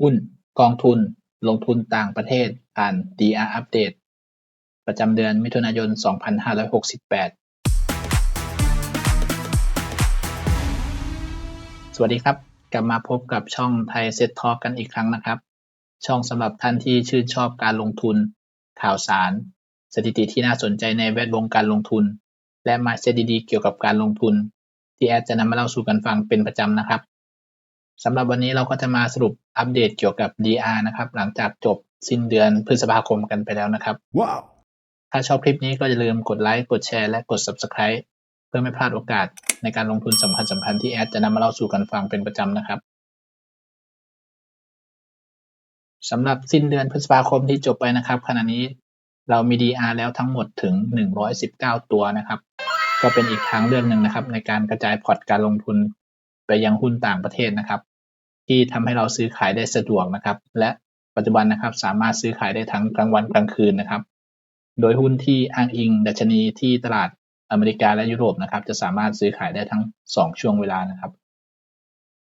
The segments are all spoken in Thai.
หุ้น กองทุน ลงทุนต่างประเทศผ่าน DR อัปเดต ประจำเดือนมิถุนายน2568สวัสดีครับ กลับมาพบกับช่องไทยเซ็ตทอกันอีกครั้งนะครับ ช่องสำหรับท่านที่ชื่นชอบการลงทุน ข่าวสาร สถิติที่น่าสนใจในแวดวงการลงทุน และมาเซ็ตดีๆเกี่ยวกับการลงทุน ที่แอดจะนำมาเล่าสู่กันฟังเป็นประจำนะครับ สำหรับวันนี้เราก็จะมาสรุปอัปเดตเกี่ยวกับ DR นะครับ หลังจากจบสิ้นเดือนพฤษภาคมกันไปแล้วนะครับ ว้าว ถ้าชอบคลิปนี้ก็อย่าลืมกดไลค์ กดแชร์ และกด Subscribe เพื่อไม่พลาดโอกาสในการลงทุนสำคัญสำคัญที่แอดจะนำมาเล่าสู่กันฟังเป็นประจำนะครับสำหรับสิ้นเดือนพฤษภาคมที่จบไปนะครับ ขณะนี้เรามี DR แล้วทั้งหมดถึง 119 ตัวนะครับ ก็เป็นอีกทางเลือกหนึ่งนะครับ ในการกระจายพอร์ตการลงทุน ไปยังหุ้นต่างประเทศนะครับ ที่ทำให้เราซื้อขายได้สะดวกนะครับ และปัจจุบันนะครับสามารถซื้อขายได้ทั้งกลางวันกลางคืนนะครับ โดยหุ้นที่อ้างอิงดัชนีที่ตลาดอเมริกาและยุโรปนะครับ จะสามารถซื้อขายได้ทั้ง 2 ช่วงเวลานะครับ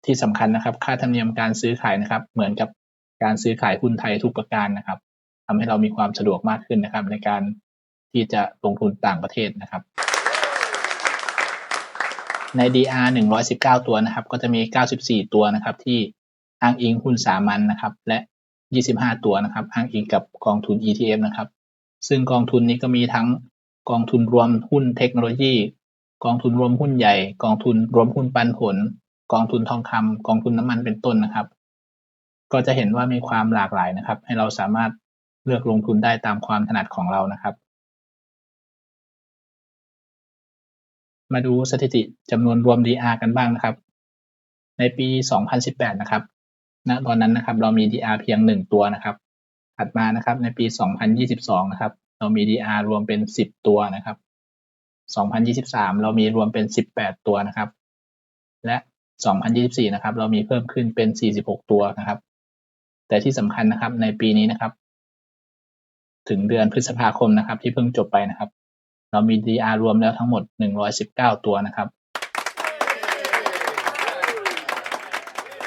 ที่สำคัญนะครับ ค่าธรรมเนียมการซื้อขายนะครับ เหมือนกับการซื้อขายหุ้นไทยทุกประการนะครับทำให้เรามีความสะดวกมากขึ้นนะครับ ในการที่จะลงทุนต่างประเทศนะครับ ใน DR 119 ตัวนะครับ ก็จะมี 94 ตัวนะครับ ที่อ้างอิงหุ้นสามัญนนะครับ และ 25 ตัวนะครับ อ้างอิงกับกองทุน ETF นะครับ ซึ่งกองทุนนี้ก็มีทั้งกองทุนรวมหุ้นเทคโนโลยี กองทุนรวมหุ้นใหญ่ กองทุนรวมหุ้นปันผล กองทุนทองคำกองทุนน้ำมันเป็นต้นนะครับ ก็จะเห็นว่ามีความหลากหลายนะครับ ให้เราสามารถเลือกลงทุนได้ตามความถนัดของเรานะครับ มาดูสถิติจำนวนรวม DR กันบ้างนะครับ ในปี 2018 นะครับณตอนนั้นนะครับ เรามี DR เพียง 1 ตัวนะครับ ถัดมานะครับ ในปี 2022 นะครับ เรามี DR รวมเป็น 10 ตัวนะครับ 2023 เรามีรวมเป็น 18 ตัวนะครับ และ 2024 นะครับ เรามีเพิ่มขึ้นเป็น 46 ตัวนะครับ แต่ที่สำคัญนะครับ ในปีนี้นะครับ ถึงเดือนพฤษภาคมนะครับ ที่เพิ่งจบไปนะครับ เรามี DR รวมแล้วทั้งหมด 119 ตัวนะครับ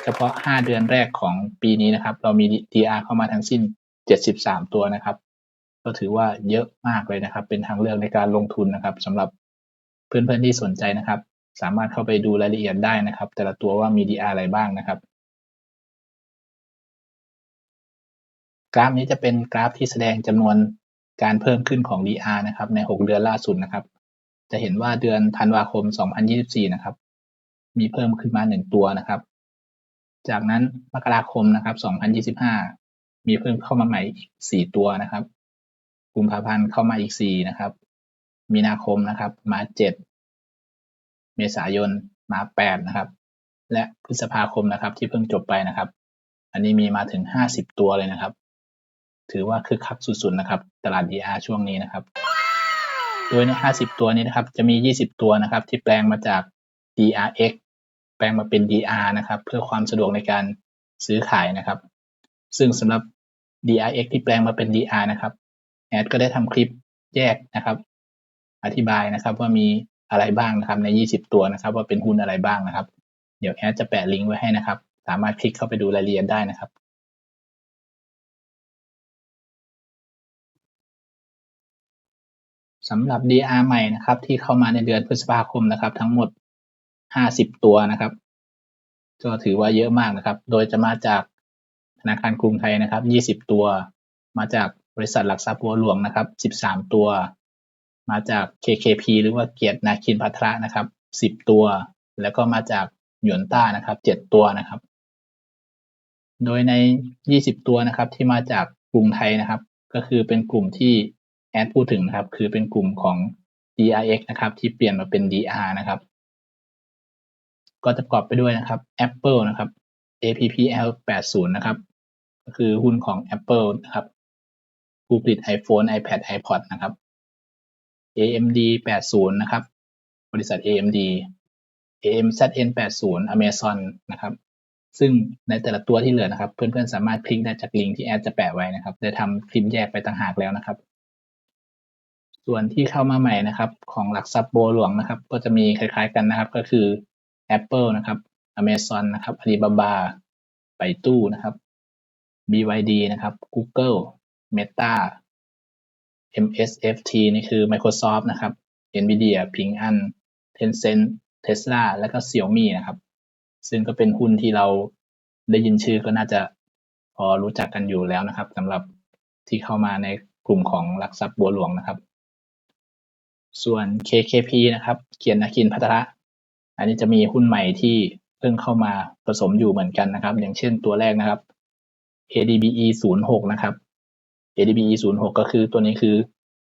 เฉพาะ 5 เดือนแรกของปีนี้นะครับ เรามี DR เข้ามาทั้งสิ้น 73 ตัวนะครับ ก็ถือว่าเยอะมากเลยนะครับ เป็นทางเลือกในการลงทุนนะครับสำหรับเพื่อนๆที่สนใจนะครับ สามารถเข้าไปดูรายละเอียดได้นะครับ แต่ละตัวว่ามี DR อะไรบ้างนะครับกราฟนี้จะเป็นกราฟที่แสดงจำนวน การเพิ่มขึ้นของ DR นะครับ ใน 6 เดือนล่าสุดนะครับ จะเห็นว่าเดือนธันวาคม 2024 นะครับ มีเพิ่มขึ้นมา 1 ตัวนะครับ จากนั้นมกราคมนะครับ 2025 มีเพิ่มเข้ามาใหม่อีก 4 ตัวนะครับกุมภาพันธ์เข้ามาอีก 4 นะครับ มีนาคมนะครับ มา 7 เมษายนมา 8 นะครับ และพฤษภาคมนะครับที่เพิ่งจบไปนะครับ อันนี้มีมาถึง 50 ตัวเลยนะครับ ถือว่าคึกคักสุดๆนะครับ ตลาด DR ช่วงนี้นะครับ โดยใน 50 ตัวนี้นะครับ จะมี 20 ตัวนะครับ ที่แปลงมาจาก DRX แปลงมาเป็น DR นะครับ เพื่อความสะดวกในการซื้อขายนะครับ ซึ่งสำหรับ DRX ที่แปลงมาเป็น DR นะครับแอดก็ได้ทำคลิปแยกนะครับ อธิบายนะครับว่ามีอะไรบ้างนะครับใน 20 ตัวนะครับ ว่าเป็นหุ้นอะไรบ้างนะครับ เดี๋ยวแอดจะแปะลิงก์ไว้ให้นะครับ สามารถคลิกเข้าไปดูรายละเอียดได้นะครับ สำหรับ DR ใหม่นะครับ ที่เข้ามาในเดือนพฤษภาคมนะครับ ทั้งหมด 50 ตัวนะครับ ก็ถือว่าเยอะมากนะครับ โดยจะมาจากธนาคารกรุงไทยนะครับ 20 ตัว มาจากบริษัทหลักทรัพย์บัวหลวงนะครับ 13 ตัว มาจาก KKP หรือว่าเกียรตินาคินพัทระนะครับ 10 ตัว แล้วก็มาจากหยวนต้านะครับ 7 ตัวนะครับ โดยใน 20 ตัวนะครับที่มาจากกรุงไทยนะครับ ก็คือเป็นกลุ่มที่ แอดพูดถึงนะครับ คือเป็นกลุ่มของ DRX นะครับ ที่เปลี่ยนมาเป็น DR นะครับ ก็จะประกอบไปด้วยนะครับ Apple นะครับ APPL 80นะครับ ก็คือหุ้นของ Apple นะครับผู้ผลิต iPhone iPad iPod นะครับ AMD 80นะครับ บริษัท AMD AMZN 80 Amazon นะครับ ซึ่งในแต่ละตัวที่เหลือนะครับ เพื่อนๆสามารถคลิกได้จากลิงก์ที่แอดจะแปะไว้นะครับ ได้ทำคลิปแยกไปต่างหากแล้วนะครับ ส่วนที่เข้ามาใหม่นะครับ ของหลักทรัพย์บัวหลวงนะครับ ก็จะมีคล้ายๆกันนะครับ ก็คือ Apple นะครับ Amazon นะครับ Alibaba ไปตู้นะครับ BYD นะครับ Google Meta MSFT นี่คือ Microsoft นะครับ Nvidia Ping An Tencent Tesla และก็ Xiaomi นะครับ ซึ่งก็เป็นหุ้นที่เราได้ยินชื่อก็น่าจะพอรู้จักกันอยู่แล้วนะครับสำหรับที่เข้ามาในกลุ่มของหลักทรัพย์บัวหลวงนะครับ ส่วน KKP นะครับ เกียรตินาคินพัทระ อันนี้จะมีหุ้นใหม่ที่เพิ่งเข้ามาผสมอยู่เหมือนกันนะครับ อย่างเช่นตัวแรกนะครับ ADBE 06นะครับ ADBE 06ก็คือตัวนี้คือ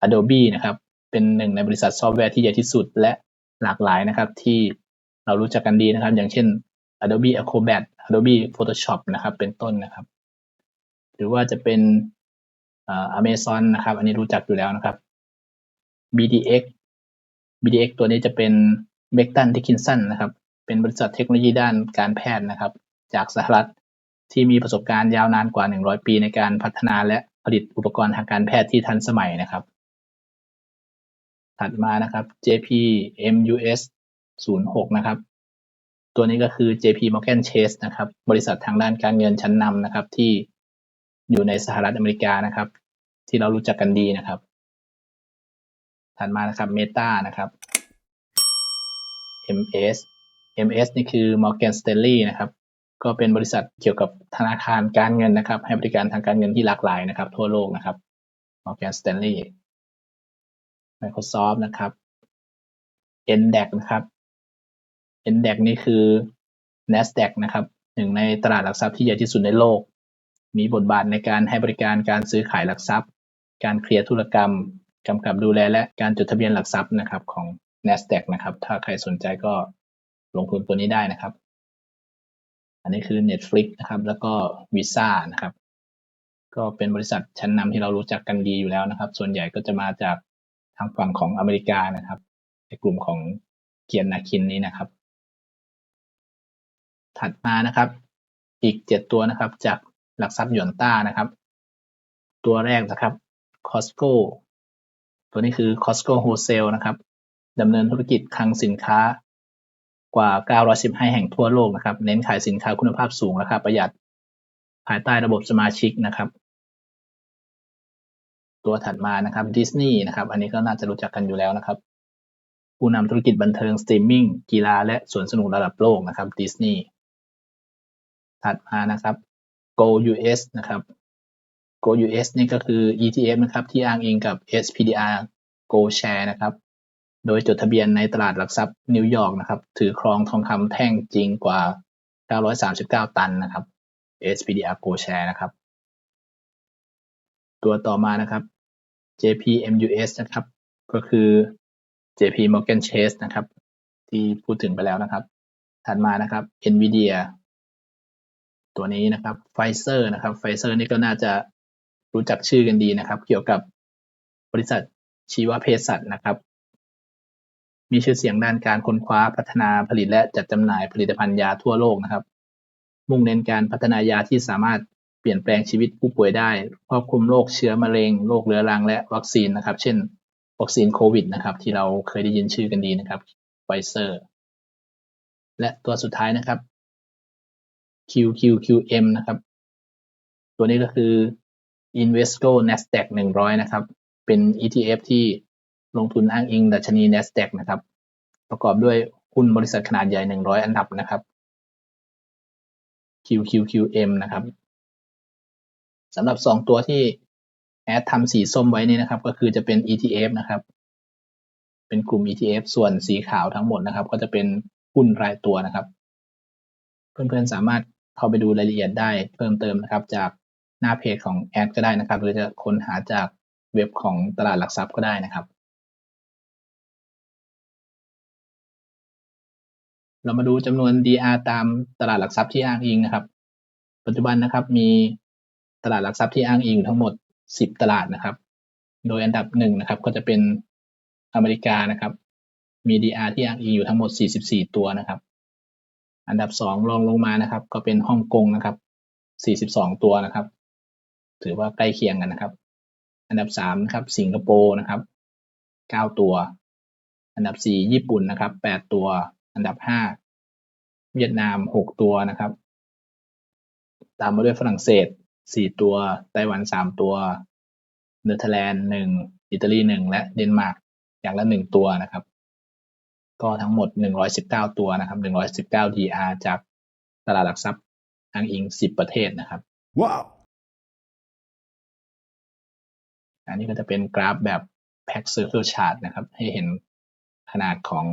Adobe นะครับ เป็นหนึ่งในบริษัทซอฟต์แวร์ที่ใหญ่ที่สุดและหลากหลายนะครับ ที่เรารู้จักกันดีนะครับ อย่างเช่น Adobe Acrobat Adobe Photoshop นะครับ เป็นต้นนะครับ หรือว่าจะเป็นอ Amazon นะครับ อันนี้รู้จักอยู่แล้วนะครับ BDX BDX ตัวนี้จะเป็น b e c t o n Dickinson นะครับ เป็นบริษัทเทคโนโลยีด้านการแพทย์นะครับ จากสหรัฐที่มีประสบการณ์ยาวนานกว่า 100 ปีในการพัฒนาและผลิตอุปกรณ์ทางการแพทย์ที่ทันสมัยนะครับ ถัดมานะครับ JP MUS 06 นะครับ ตัวนี้ก็คือ JP Morgan Chase นะครับ บริษัททางด้านการเงินชั้นนำนะครับที่อยู่ในสหรัฐอเมริกานะครับ ที่เรารู้จักกันดีนะครับ ถัดมานะครับ Meta นะครับ MS MS นี่คือ Morgan Stanley นะครับ ก็เป็นบริษัทเกี่ยวกับธนาคารการเงินนะครับ ให้บริการทางการเงินที่หลากหลายนะครับ ทั่วโลกนะครับ Morgan Stanley Microsoft นะครับ NDAC นะครับ NDAC นี่คือ NASDAQ นะครับหนึ่งในตลาดหลักทรัพย์ที่ใหญ่ที่สุดในโลก มีบทบาทในการให้บริการการซื้อขายหลักทรัพย์ การเคลียร์ธุรกรรม กำกับดูแลและการจดทะเบียนหลักทรัพย์นะครับของ NASDAQ นะครับ ถ้าใครสนใจก็ลงทุนตัวนี้ได้นะครับ อันนี้คือ Netflix นะครับ แล้วก็ Visa นะครับ ก็เป็นบริษัทชั้นนำที่เรารู้จักกันดีอยู่แล้วนะครับ ส่วนใหญ่ก็จะมาจากทางฝั่งของอเมริกานะครับ ในกลุ่มของเกียรนาคินนี้นะครับ ถัดมานะครับอีก 7 ตัวนะครับ จากหลักทรัพย์หยวนต้านะครับ ตัวแรกนะครับ Costco ตัวนี้คือ Costco Wholesale นะครับดำเนินธุรกิจคลังสินค้ากว่า 915 แห่งทั่วโลกนะครับ เน้นขายสินค้าคุณภาพสูงราคาประหยัด ภายใต้ระบบสมาชิกนะครับ ตัวถัดมานะครับดิสนีย์นะครับ อันนี้ก็น่าจะรู้จักกันอยู่แล้วนะครับ ผู้นำธุรกิจบันเทิงสตรีมมิ่งกีฬาและสวนสนุกระดับโลกนะครับดิสนีย์ถัดมานะครับ Go US นะครับ Go US นี่ก็คือ ETF นะครับ ที่อ้างอิงกับ SPDR Go Share นะครับ โดยจดทะเบียนในตลาดหลักทรัพย์นิวยอร์กนะครับ ถือครองทองคำแท่งจริงกว่า 939 ตันนะครับ SPDR Go Share นะครับ ตัวต่อมานะครับ JPMUS นะครับ ก็คือ JP Morgan Chase นะครับ ที่พูดถึงไปแล้วนะครับ ถัดมานะครับ NVIDIA ตัวนี้นะครับ Pfizer นะครับ Pfizer นี่ก็น่าจะ รู้จักชื่อกันดีนะครับ เกี่ยวกับบริษัทชีวเภสัชนะครับ มีชื่อเสียงด้านการค้นคว้าพัฒนาผลิตและจัดจำหน่ายผลิตภัณฑ์ยาทั่วโลกนะครับ มุ่งเน้นการพัฒนายาที่สามารถเปลี่ยนแปลงชีวิตผู้ป่วยได้ครอบคลุมโรคเชื้อมะเร็งโรคเรื้อรังและวัคซีนนะครับ เช่น วัคซีนโควิดนะครับ ที่เราเคยได้ยินชื่อกันดีนะครับไฟเซอร์ และตัวสุดท้ายนะครับ QQQM นะครับ ตัวนี้ก็คือ Invesco Nasdaq 100 นะครับ เป็น ETF ที่ลงทุนอ้างอิงดัชนี NASDAQ นะครับ ประกอบด้วยหุ้นบริษัทขนาดใหญ่ 100 อันดับนะครับ QQQM นะครับสำหรับ 2 ตัวที่แอดทำสีส้มไว้นี่นะครับ ก็คือจะเป็น ETF นะครับ เป็นกลุ่ม ETF ส่วนสีขาวทั้งหมดนะครับ ก็จะเป็นหุ้นรายตัวนะครับ เพื่อนๆสามารถเข้าไปดูรายละเอียดได้เพิ่มเติมนะครับจาก หน้าเพจของแอดก็ได้นะครับ หรือจะค้นหาจากเว็บของตลาดหลักทรัพย์ก็ได้นะครับ เรามาดูจำนวน DR ตามตลาดหลักทรัพย์ที่อ้างอิงนะครับ ปัจจุบันนะครับมีตลาดหลักทรัพย์ที่อ้างอิงทั้งหมด 10 ตลาดนะครับ โดยอันดับหนึ่งนะครับ ก็จะเป็นอเมริกานะครับ มี DR ที่อ้างอิงอยู่ทั้งหมด 44 ตัวนะครับ อันดับ2รองลงมานะครับ ก็เป็นฮ่องกงนะครับ 42 ตัวนะครับ ถือว่าใกล้เคียงกันนะครับ อันดับ3นะครับ สิงคโปร์นะครับ9ตัว อันดับ4ญี่ปุ่นนะครับ8ตัว อันดับห้าเวียดนามหกตัวนะครับ ตามมาด้วยฝรั่งเศสสี่ตัว ไต้หวันสามตัว เนเธอร์แลนด์หนึ่งอิตาลีหนึ่งและเดนมาร์กอย่างละหนึ่งตัวนะครับ ก็ทั้งหมดหนึ่งร้อยสิบเก้าตัวนะครับหนึ่งร้อยสิบเก้า DR จากตลาดหลักทรัพย์อ้างอิงสิบประเทศนะครับ ว้าว อันนี้ก็จะเป็นกราฟแบบ Pack Circle Chart นะครับ ให้เห็นขนาดของ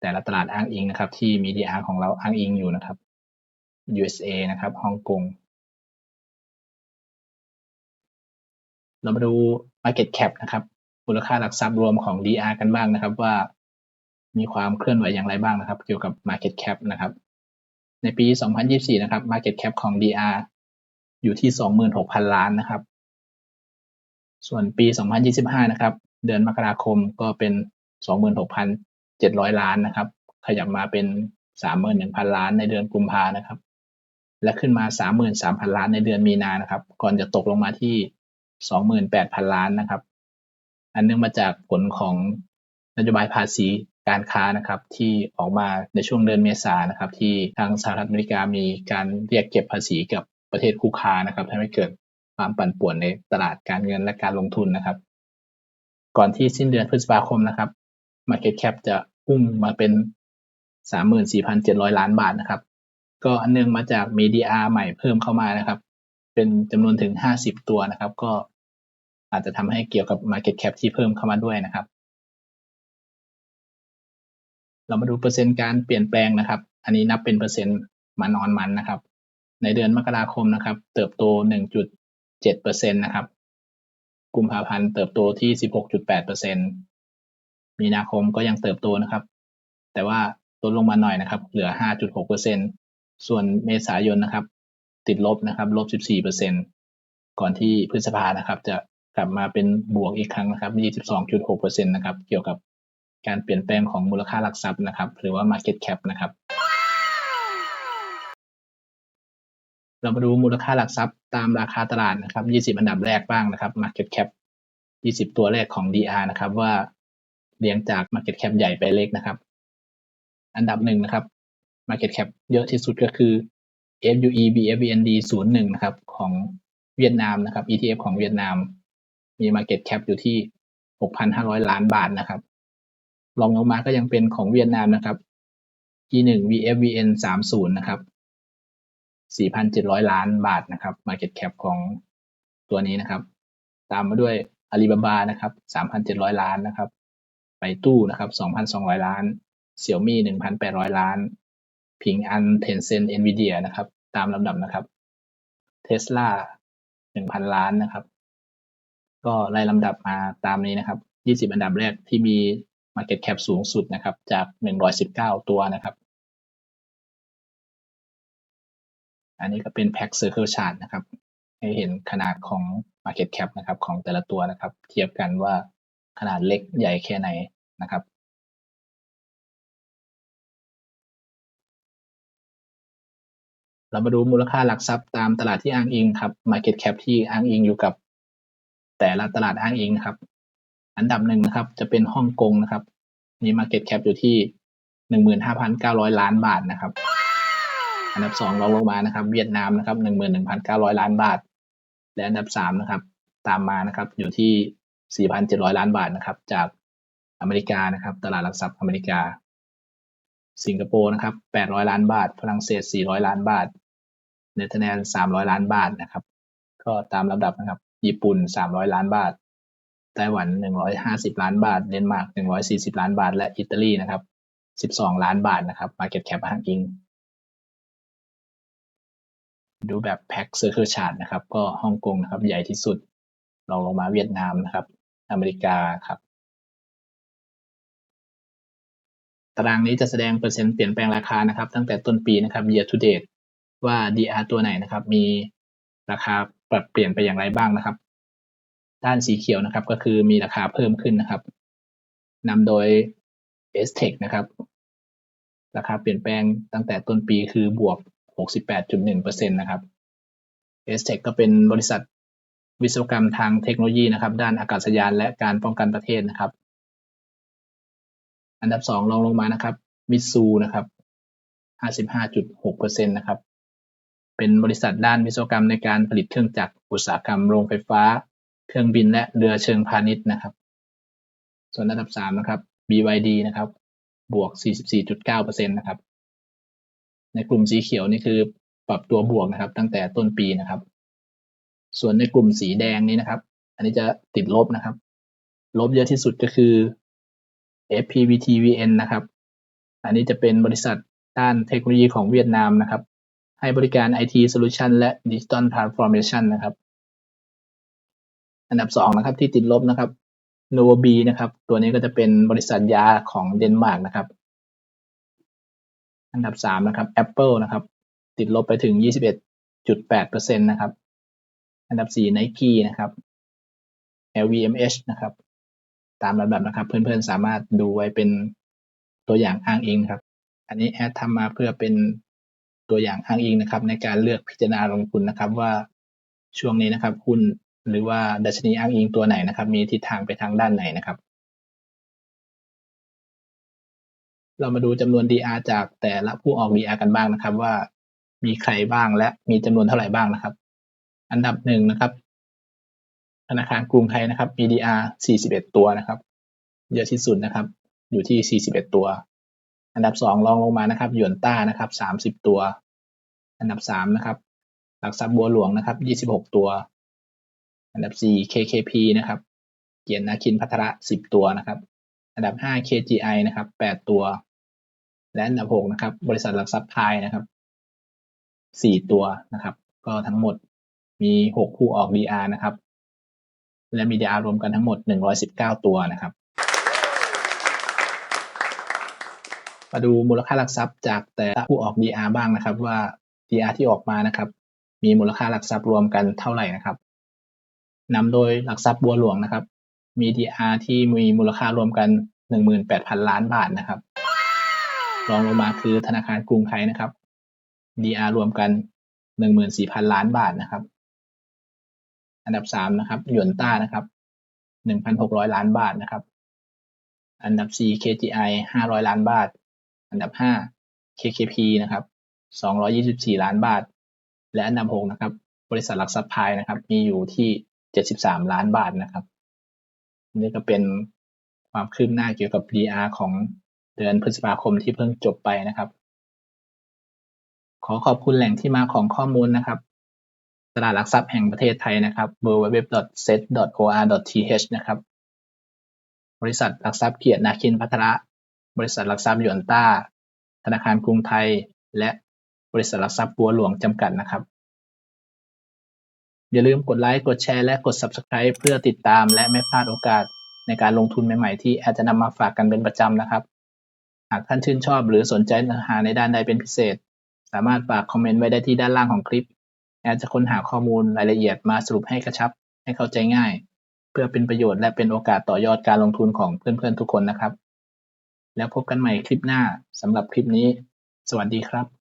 แต่ละตลาดอ้างอิงนะครับ ที่มี DR ของเราอ้างอิงอยู่นะครับ USA นะครับฮ่องกงเรามาดู Market Cap นะครับมูลค่าหลักทรัพย์รวมของ DR กันบ้างนะครับ ว่ามีความเคลื่อนไหวอย่างไรบ้างนะครับ เกี่ยวกับ Market Cap นะครับ ในปี 2024 นะครับ Market Cap ของ DR อยู่ที่ 26,000 ล้านนะครับ ส่วนปี 2025 นะครับ เดือนมกราคมก็เป็น 26,700 ล้านนะครับ ขยับมาเป็น 31,000 ล้านในเดือนกุมภานะครับ และขึ้นมา 33,000 ล้านในเดือนมีนานะครับ ก่อนจะตกลงมาที่ 28,000 ล้านนะครับ อันเนื่องมาจากผลของนโยบายภาษีการค้านะครับที่ออกมาในช่วงเดือนเมษานะครับ ที่ทางสหรัฐอเมริกามีการเรียกเก็บภาษีกับประเทศคู่ค้านะครับทำให้เกิด ความปั่นป่วนในตลาดการเงินและการลงทุนนะครับ ก่อนที่สิ้นเดือนพฤษภาคมนะครับ Market Cap จะพุ่งมาเป็น 34,700 ล้านบาทนะครับ ก็อันเนื่องมาจากมี DR ใหม่เพิ่มเข้ามานะครับ เป็นจำนวนถึง 50 ตัวนะครับ ก็อาจจะทำให้เกี่ยวกับ Market Cap ที่เพิ่มเข้ามาด้วยนะครับ เรามาดูเปอร์เซ็นต์การเปลี่ยนแปลงนะครับ อันนี้นับเป็นเปอร์เซ็นต์มันออนมันนะครับ ในเดือนมกราคมนะครับ เติบโต 1.7%นตนะครับ กุมภาพันธ์เติบโตที่16.8%มีนาคมก็ยังเติบโตนะครับ แต่ว่าลดลงมาหน่อยนะครับ เหลือ5.6%ส่วนเมษายนนะครับ ติดลบนะครับลบ14%ก่อนที่พฤษภานะครับ จะกลับมาเป็นบวกอีกครั้งนะครับยี่สิบสองจุดหกเปอร์เซ็นะครับ เกี่ยวกับการเปลี่ยนแปลงของมูลค่าหลักทรัพย์นะครับ หรือว่า Market Cap นะครับ เรามาดูมูลค่าหลักทรัพย์ตามราคาตลาดนะครับ 20 อันดับแรกบ้างนะครับ Market Cap 20 ตัวแรกของ DR นะครับ ว่าเรียงจาก Market Cap ใหญ่ไปเล็กนะครับ อันดับหนึ่งนะครับ Market Cap เยอะที่สุดก็คือ FUE BFVND 01 นะครับ ของเวียดนามนะครับ ETF ของเวียดนาม มี Market Cap อยู่ที่ 6,500 ล้านบาทนะครับรองลงมาก็ยังเป็นของเวียดนามนะครับ G1 VFVN 30 นะครับ 4,700 ล้านบาทนะครับ Market Cap ของตัวนี้นะครับ ตามมาด้วย Alibaba นะครับ 3,700 ล้านนะครับไปตู้นะครับ 2,200 ล้าน Xiaomi 1,800 ล้าน พิงอัน Tencent Nvidia นะครับ ตามลำดับนะครับ Tesla 1,000 ล้านนะครับ ก็ไล่ลำดับมาตามนี้นะครับ 20 อันดับแรกที่มี Market Cap สูงสุดนะครับ จาก 119 ตัวนะครับ อันนี้ก็เป็น Pack Circle Chart นะครับ ให้เห็นขนาดของ Market Cap นะครับของแต่ละตัวนะครับ เทียบกันว่าขนาดเล็กใหญ่แค่ไหนนะครับเรามาดูมูลค่าหลักทรัพย์ตามตลาดที่อ้างอิงครับ Market Cap ที่อ้างอิงอยู่กับ แต่ละตลาดอ้างอิงนะครับ อันดับหนึ่งนะครับ จะเป็นฮ่องกงนะครับ มี Market Cap อยู่ที่หนึ่งหมื่นห้าพันเก้าร้อยล้านบาทนะครับ อันดับสองรองลงมานะครับ เวียดนามนะครับหนึ่งหมื่นหนึ่งพันเก้าร้อยล้านบาท และอันดับสามนะครับ ตามมานะครับอยู่ที่สี่พันเจ็ดร้อยล้านบาทนะครับ จากอเมริกานะครับ ตลาดหลักทรัพย์อเมริกา สิงคโปร์นะครับแปดร้อยล้านบาท ฝรั่งเศสสี่ร้อยล้านบาท เนเธอร์แลนด์สามร้อยล้านบาทนะครับ ก็ตามลำดับนะครับ ญี่ปุ่นสามร้อยล้านบาทไต้หวัน 150 ล้านบาท เดนมาร์ก 140 ล้านบาท และอิตาลีนะครับ 12 ล้านบาทนะครับ Market Cap อ้างอิง ดูแบบ Pack Circle Chart นะครับ ก็ฮ่องกงนะครับ ใหญ่ที่สุดรองลงมาเวียดนามนะครับ อเมริกาครับ ตารางนี้จะแสดงเปอร์เซ็นต์เปลี่ยนแปลงราคานะครับ ตั้งแต่ต้นปีนะครับ year to date ว่า DR ตัวไหนนะครับ มีราคาปรับเปลี่ยนไปอย่างไรบ้างนะครับ ด้านสีเขียวนะครับ ก็คือมีราคาเพิ่มขึ้นนะครับนำโดย s t e c นะครับ ราคาเปลี่ยนแปลงตั้งแต่ต้นปีคือบวก 68.1%นะครับ s t e c ก็เป็นบริษัทวิศวกรรมทางเทคโนโลยีนะครับ ด้านอากาศยานและการป้องกันประเทศนะครับ อันดับสองรองลงมานะครับมิตซูนะครับ 55.6%นะครับ เป็นบริษัทด้านวิศวกรรมในการผลิตเครื่องจักรอุตสาหกรรมโรงไฟฟ้า เครื่องบินและเรือเชิงพาณิชย์นะครับ ส่วนอันดับ 3 นะครับ BYD นะครับ บวก 44.9%นะครับ ในกลุ่มสีเขียวนี่คือปรับตัวบวกนะครับ ตั้งแต่ต้นปีนะครับ ส่วนในกลุ่มสีแดงนี้นะครับ อันนี้จะติดลบนะครับ ลบเยอะที่สุดก็คือ FPVTVN นะครับ อันนี้จะเป็นบริษัทด้านเทคโนโลยีของเวียดนามนะครับ ให้บริการ IT Solution และ Digital Transformation นะครับ อันดับ2นะครับที่ติดลบนะครับ n o v a b นะครับ ตัวนี้ก็จะเป็นบริษัทยาของเดนมาร์กนะครับ อันดับ3นะครับ Apple นะครับ ติดลบไปถึง 21.8%นะครับ อันดับ4 Nike นะครับ LVMH นะครับ ตามลำดับนะครับ เพื่อนๆสามารถดูไว้เป็นตัวอย่างอ้างอิงครับ อันนี้แอดทำมาเพื่อเป็นตัวอย่างอ้างอิงนะครับ ในการเลือกพิจารณาลงทุนนะครับว่าช่วงนี้นะครับหุ้นหรือว่าดัชนีอ้างอิงตัวไหนนะครับ มีทิศทางไปทางด้านไหนนะครับ เรามาดูจำนวน DR จากแต่ละผู้ออก DR กันบ้างนะครับ ว่ามีใครบ้างและมีจำนวนเท่าไหร่บ้างนะครับ อันดับหนึ่งนะครับธนาคารกรุงไทยนะครับมี DR 41 ตัวนะครับ เยอะที่สุดนะครับ อยู่ที่ 41 ตัว อันดับสองรองลงมานะครับหยวนต้านะครับ 30 ตัว อันดับสามนะครับ หลักทรัพย์บัวหลวงนะครับ 26 ตัว อันดับ 4 KKP นะครับ เกียรตินาคินพัทระ 10 ตัวนะครับ อันดับ 5 KGI นะครับ 8 ตัว และอันดับ6นะครับ บริษัทหลักทรัพย์พายนะครับ4ตัวนะครับ ก็ทั้งหมดมี6ผู้ออก DR นะครับ และมี DR รวมกันทั้งหมด119ตัวนะครับ มาดูมูลค่าหลักทรัพย์จากแต่ละผู้ออก DR บ้างนะครับ ว่า DR ที่ออกมานะครับ มีมูลค่าหลักทรัพย์รวมกันเท่าไหร่นะครับนำโดยหลักทรัพย์บัวหลวงนะครับมี DR ที่มีมูลค่ารวมกัน 18,000 ล้านบาทนะครับ รองลงมาคือธนาคารกรุงไทยนะครับ DR รวมกัน 14,000 ล้านบาทนะครับ อันดับ 3 นะครับหยวนต้านะครับ 1,600 ล้านบาทนะครับ อันดับ 4 KGI 500 ล้านบาท อันดับ 5 KKP นะครับ 224 ล้านบาท และอันดับ 6 นะครับ บริษัทหลักทรัพย์พายนะครับ มีอยู่ที่ 73 ล้านบาทนะครับนี่ก็เป็นความคืบหน้าเกี่ยวกับ DR ของ เดือนพฤษภาคมที่เพิ่งจบไปนะครับ ขอขอบคุณแหล่งที่มาของข้อมูลนะครับตลาดหลักทรัพย์แห่งประเทศไทยนะครับ www.set.or.th นะครับ บริษัทหลักทรัพย์เกียรตินาคินพัทระ บริษัทหลักทรัพย์ยวนต้า ธนาคารกรุงไทย และบริษัทหลักทรัพย์บัวหลวงจำกัดนะครับ อย่าลืมกดไลค์ กดแชร์ และกด Subscribe เพื่อติดตามและไม่พลาดโอกาสในการลงทุนใหม่ๆ ที่แอดจะนำมาฝากกันเป็นประจำนะครับ หากท่านชื่นชอบหรือสนใจเนื้อหาในด้านใดเป็นพิเศษ สามารถฝากคอมเมนต์ไว้ได้ที่ด้านล่างของคลิป แอดจะค้นหาข้อมูลรายละเอียดมาสรุปให้กระชับ ให้เข้าใจง่าย เพื่อเป็นประโยชน์และเป็นโอกาสต่อยอดการลงทุนของเพื่อนๆทุกคนนะครับ แล้วพบกันใหม่คลิปหน้าสำหรับคลิปนี้ สวัสดีครับ